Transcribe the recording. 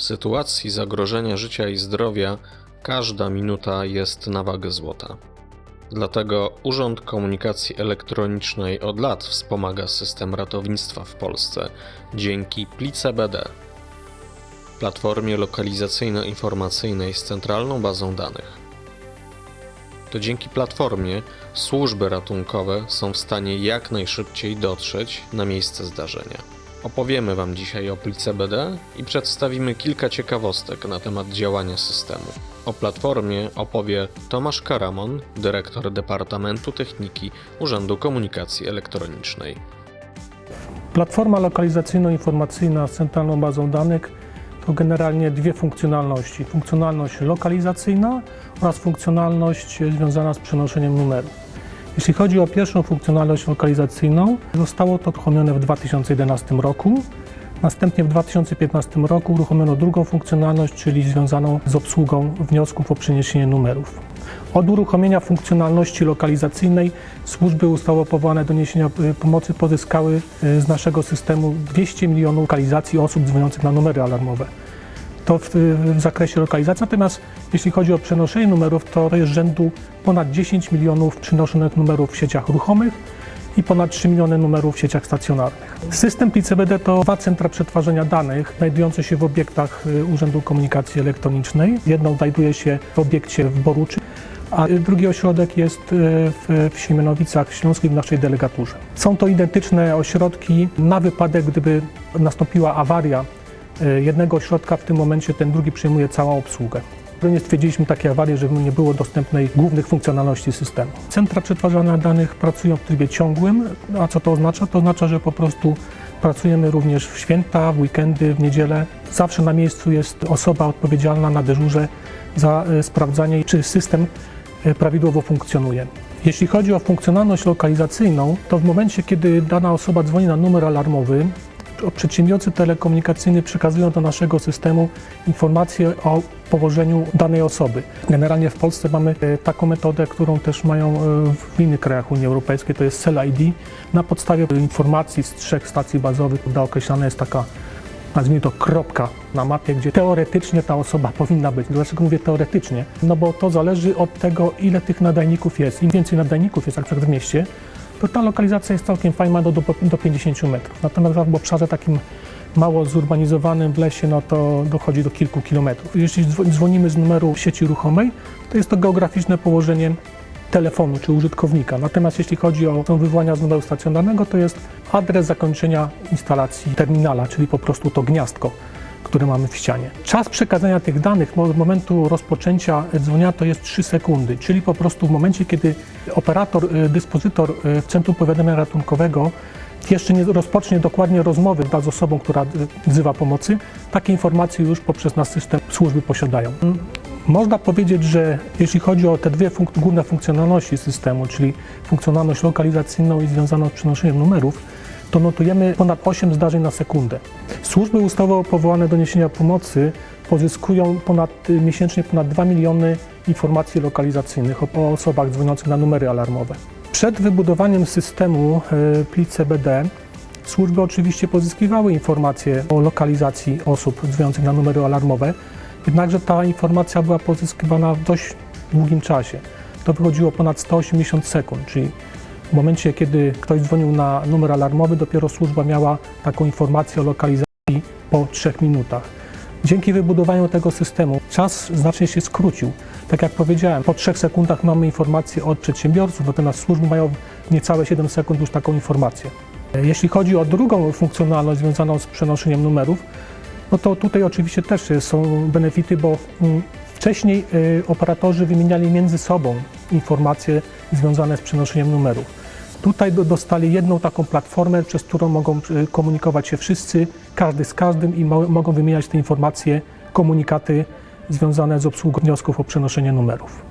W sytuacji zagrożenia życia i zdrowia każda minuta jest na wagę złota. Dlatego Urząd Komunikacji Elektronicznej od lat wspomaga system ratownictwa w Polsce dzięki Plice BD, platformie lokalizacyjno-informacyjnej z centralną bazą danych. To dzięki platformie służby ratunkowe są w stanie jak najszybciej dotrzeć na miejsce zdarzenia. Opowiemy Wam dzisiaj o Plice BD i przedstawimy kilka ciekawostek na temat działania systemu. O platformie opowie Tomasz Karamon, dyrektor Departamentu Techniki Urzędu Komunikacji Elektronicznej. Platforma lokalizacyjno-informacyjna z centralną bazą danych to generalnie dwie funkcjonalności. Funkcjonalność lokalizacyjna oraz funkcjonalność związana z przenoszeniem numeru. Jeśli chodzi o pierwszą funkcjonalność lokalizacyjną, zostało to uruchomione w 2011 roku. Następnie w 2015 roku uruchomiono drugą funkcjonalność, czyli związaną z obsługą wniosków o przeniesienie numerów. Od uruchomienia funkcjonalności lokalizacyjnej służby ustawowo powołane do niesienia y, pomocy pozyskały y, z naszego systemu 200 milionów lokalizacji osób dzwoniących na numery alarmowe. To w, w zakresie lokalizacji, natomiast jeśli chodzi o przenoszenie numerów, to jest rzędu ponad 10 milionów przynoszonych numerów w sieciach ruchomych i ponad 3 miliony numerów w sieciach stacjonarnych. System PCBD to dwa centra przetwarzania danych znajdujące się w obiektach y, Urzędu Komunikacji Elektronicznej. Jedno znajduje się w obiekcie w Boruczy, a drugi ośrodek jest y, w, w Siemianowicach Śląskich w naszej delegaturze. Są to identyczne ośrodki na wypadek, gdyby nastąpiła awaria jednego ośrodka, w tym momencie ten drugi przejmuje całą obsługę. Nie stwierdziliśmy takiej awarii, żeby nie było dostępnej głównych funkcjonalności systemu. Centra przetwarzania danych pracują w trybie ciągłym, a co to oznacza? To oznacza, że po prostu pracujemy również w święta, w weekendy, w niedzielę. Zawsze na miejscu jest osoba odpowiedzialna na dyżurze za e, sprawdzanie, czy system e, prawidłowo funkcjonuje. Jeśli chodzi o funkcjonalność lokalizacyjną, to w momencie, kiedy dana osoba dzwoni na numer alarmowy, przedsiębiorcy telekomunikacyjni przekazują do naszego systemu informacje o położeniu danej osoby. Generalnie w Polsce mamy e, taką metodę, którą też mają e, w innych krajach Unii Europejskiej, to jest Cell ID. Na podstawie informacji z trzech stacji bazowych określana jest taka nazwijmy to kropka na mapie, gdzie teoretycznie ta osoba powinna być. Dlaczego mówię teoretycznie? No bo to zależy od tego, ile tych nadajników jest. Im więcej nadajników jest, jak w mieście, to ta lokalizacja jest całkiem fajna do, do, do 50 metrów. Natomiast w obszarze takim mało zurbanizowanym w lesie, no to dochodzi do kilku kilometrów. Jeśli dzwo- dzwonimy z numeru sieci ruchomej, to jest to geograficzne położenie telefonu czy użytkownika. Natomiast jeśli chodzi o są wywołania z numeru stacjonarnego, to jest adres zakończenia instalacji terminala, czyli po prostu to gniazdko, które mamy w ścianie. Czas przekazania tych danych od momentu rozpoczęcia dzwonienia to jest 3 sekundy, czyli po prostu w momencie, kiedy operator, y, dyspozytor y, w Centrum Powiadamia Ratunkowego jeszcze nie rozpocznie dokładnie rozmowy z osobą, która y, wzywa pomocy, takie informacje już poprzez nasz system służby posiadają. Można powiedzieć, że jeśli chodzi o te dwie funk- główne funkcjonalności systemu, czyli funkcjonalność lokalizacyjną i związaną z przenoszeniem numerów, to notujemy ponad 8 zdarzeń na sekundę. Służby ustawowo powołane do niesienia pomocy pozyskują ponad, y, miesięcznie ponad 2 miliony informacji lokalizacyjnych o, osobach dzwoniących na numery alarmowe. Przed wybudowaniem systemu y, PLIT CBD służby oczywiście pozyskiwały informacje o lokalizacji osób dzwoniących na numery alarmowe, jednakże ta informacja była pozyskiwana w dość długim czasie. To wychodziło ponad 180 sekund, czyli w momencie, kiedy ktoś dzwonił na numer alarmowy, dopiero służba miała taką informację o lokalizacji po 3 minutach. Dzięki wybudowaniu tego systemu czas znacznie się skrócił. Tak jak powiedziałem, po 3 sekundach mamy informację od przedsiębiorców, natomiast służby mają niecałe 7 sekund już taką informację. Jeśli chodzi o drugą funkcjonalność związaną z przenoszeniem numerów, no to tutaj oczywiście też są benefity, bo mm, wcześniej y, operatorzy wymieniali między sobą informacje związane z przenoszeniem numerów. Tutaj do- dostali jedną taką platformę, przez którą mogą y, komunikować się wszyscy, każdy z każdym i mo- mogą wymieniać te informacje, komunikaty związane z obsługą wniosków o przenoszenie numerów.